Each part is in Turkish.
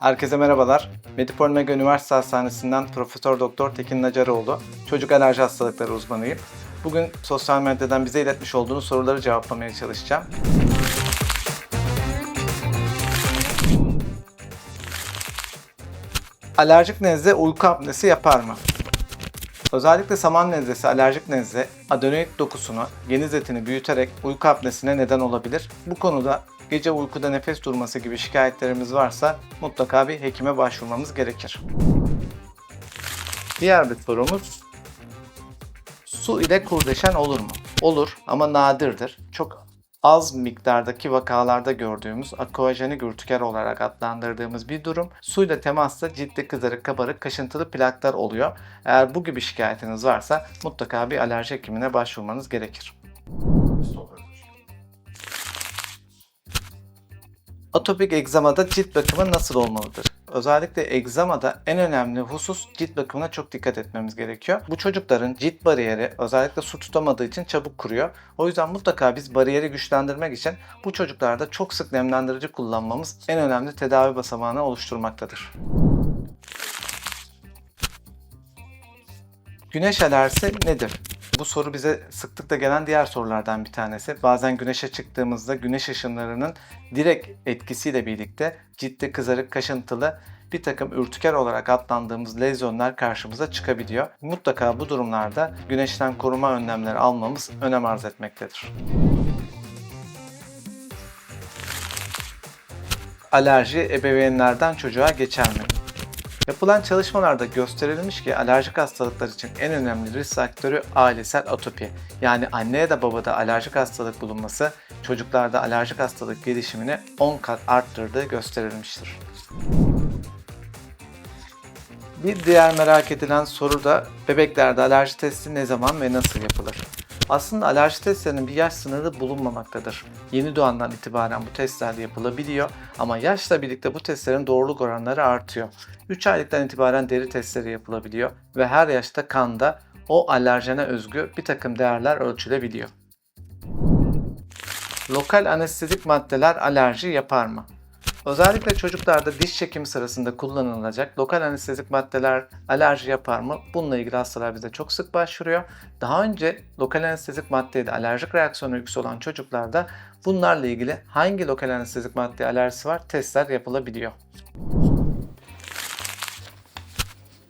Herkese merhabalar. Medipol Mega Üniversite Hastanesi'nden Profesör Doktor Tekin Nacaroğlu. Çocuk alerji hastalıkları uzmanıyım. Bugün sosyal medyadan bize iletmiş olduğunuz soruları cevaplamaya çalışacağım. Alerjik nezle uyku apnesi yapar mı? Özellikle saman nezlesi, alerjik nezle, adenoid dokusunu, geniz etini büyüterek uyku apnesine neden olabilir. Bu konuda gece uykuda nefes durması gibi şikayetlerimiz varsa mutlaka bir hekime başvurmamız gerekir. Diğer bir sorumuz, su ile kurdeşen olur mu? Olur ama nadirdir. Çok az miktardaki vakalarda gördüğümüz aquajenik ürtiker olarak adlandırdığımız bir durum. Suyla temasta ciltte kızarık, kabarık, kaşıntılı plaklar oluyor. Eğer bu gibi şikayetiniz varsa mutlaka bir alerji hekimine başvurmanız gerekir. Atopik egzamada cilt bakımı nasıl olmalıdır? Özellikle egzamada en önemli husus cilt bakımına çok dikkat etmemiz gerekiyor. Bu çocukların cilt bariyeri özellikle su tutamadığı için çabuk kuruyor. O yüzden mutlaka biz bariyeri güçlendirmek için bu çocuklarda çok sık nemlendirici kullanmamız en önemli tedavi basamağını oluşturmaktadır. Güneş alerjisi nedir? Bu soru bize sıklıkla gelen diğer sorulardan bir tanesi. Bazen güneşe çıktığımızda güneş ışınlarının direkt etkisiyle birlikte ciltte kızarık, kaşıntılı bir takım ürtüker olarak adlandığımız lezyonlar karşımıza çıkabiliyor. Mutlaka bu durumlarda güneşten koruma önlemleri almamız önem arz etmektedir. Alerji ebeveynlerden çocuğa geçer mi? Yapılan çalışmalarda gösterilmiş ki alerjik hastalıklar için en önemli risk faktörü ailesel atopi. Yani anne ya da babada alerjik hastalık bulunması çocuklarda alerjik hastalık gelişimini 10 kat arttırdığı gösterilmiştir. Bir diğer merak edilen soru da bebeklerde alerji testi ne zaman ve nasıl yapılır? Aslında alerji testlerinin bir yaş sınırı bulunmamaktadır. Yeni doğandan itibaren bu testler yapılabiliyor ama yaşla birlikte bu testlerin doğruluk oranları artıyor. 3 aylıktan itibaren deri testleri yapılabiliyor ve her yaşta kanda o alerjene özgü bir takım değerler ölçülebiliyor. Lokal anestezik maddeler alerji yapar mı? Özellikle çocuklarda diş çekimi sırasında kullanılacak lokal anestezik maddeler alerji yapar mı? Bununla ilgili hastalar bize çok sık başvuruyor. Daha önce lokal anestezik maddeye de alerjik reaksiyon öyküsü olan çocuklarda bunlarla ilgili hangi lokal anestezik madde alerjisi var testler yapılabiliyor.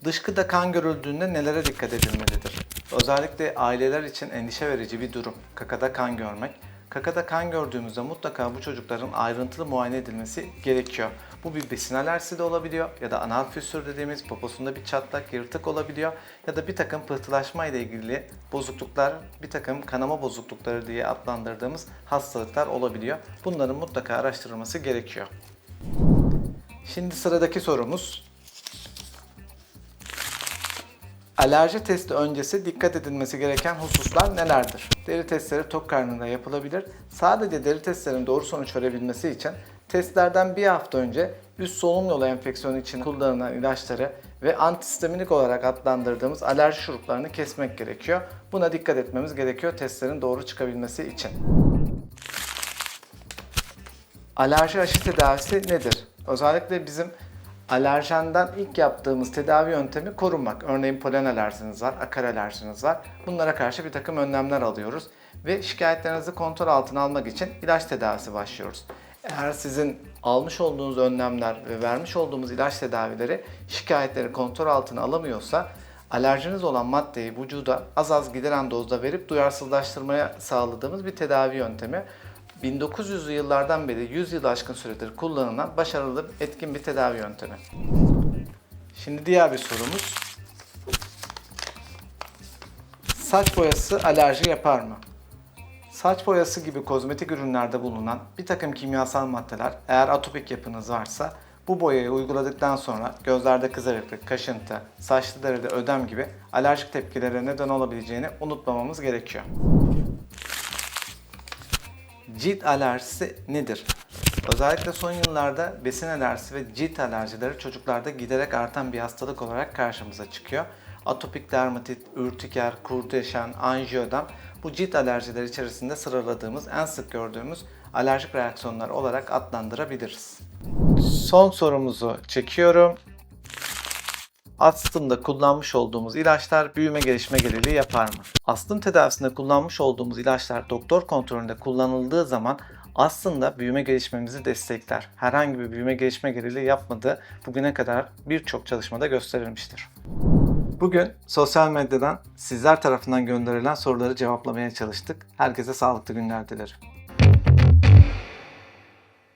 Dışkıda kan görüldüğünde nelere dikkat edilmelidir? Özellikle aileler için endişe verici bir durum. Kakada kan görmek. Kakada kan gördüğümüzde mutlaka bu çocukların ayrıntılı muayene edilmesi gerekiyor. Bu bir besin alerjisi de olabiliyor ya da anal füsür dediğimiz poposunda bir çatlak, yırtık olabiliyor ya da bir takım pıhtılaşma ile ilgili bozukluklar, bir takım kanama bozuklukları diye adlandırdığımız hastalıklar olabiliyor. Bunların mutlaka araştırılması gerekiyor. Şimdi sıradaki sorumuz Alerji testi öncesi dikkat edilmesi gereken hususlar nelerdir? Deri testleri tok karnında yapılabilir. Sadece deri testlerin doğru sonuç verebilmesi için testlerden bir hafta önce üst solunum yolu enfeksiyonu için kullanılan ilaçları ve antihistaminik olarak adlandırdığımız alerji şuruplarını kesmek gerekiyor. Buna dikkat etmemiz gerekiyor testlerin doğru çıkabilmesi için. Alerji aşı tedavisi nedir? Özellikle bizim alerjenden ilk yaptığımız tedavi yöntemi korunmak. Örneğin polen alerjiniz var, akar alerjiniz var. Bunlara karşı bir takım önlemler alıyoruz. Ve şikayetlerinizi kontrol altına almak için ilaç tedavisi başlıyoruz. Eğer sizin almış olduğunuz önlemler ve vermiş olduğumuz ilaç tedavileri şikayetleri kontrol altına alamıyorsa alerjiniz olan maddeyi vücuda az az gideren dozda verip duyarsızlaştırmaya sağladığımız bir tedavi yöntemi. 1900'lü yıllardan beri 100 yıl aşkın süredir kullanılan başarılı, etkin bir tedavi yöntemi. Şimdi diğer bir sorumuz. Saç boyası alerji yapar mı? Saç boyası gibi kozmetik ürünlerde bulunan bir takım kimyasal maddeler eğer atopik yapınız varsa bu boyayı uyguladıktan sonra gözlerde kızarıklık, kaşıntı, saçlı deride ödem gibi alerjik tepkilere neden olabileceğini unutmamamız gerekiyor. Cilt alerjisi nedir? Özellikle son yıllarda besin alerjisi ve cilt alerjileri çocuklarda giderek artan bir hastalık olarak karşımıza çıkıyor. Atopik dermatit, ürtiker, kurdeşen, anjiyodan bu cilt alerjileri içerisinde sıraladığımız en sık gördüğümüz alerjik reaksiyonlar olarak adlandırabiliriz. Son sorumuzu çekiyorum. Astımda kullanmış olduğumuz ilaçlar büyüme gelişme geriliği yapar mı? Astım tedavisinde kullanmış olduğumuz ilaçlar doktor kontrolünde kullanıldığı zaman aslında büyüme gelişmemizi destekler. Herhangi bir büyüme gelişme geriliği yapmadığı bugüne kadar birçok çalışmada gösterilmiştir. Bugün sosyal medyadan sizler tarafından gönderilen soruları cevaplamaya çalıştık. Herkese sağlıklı günler dilerim.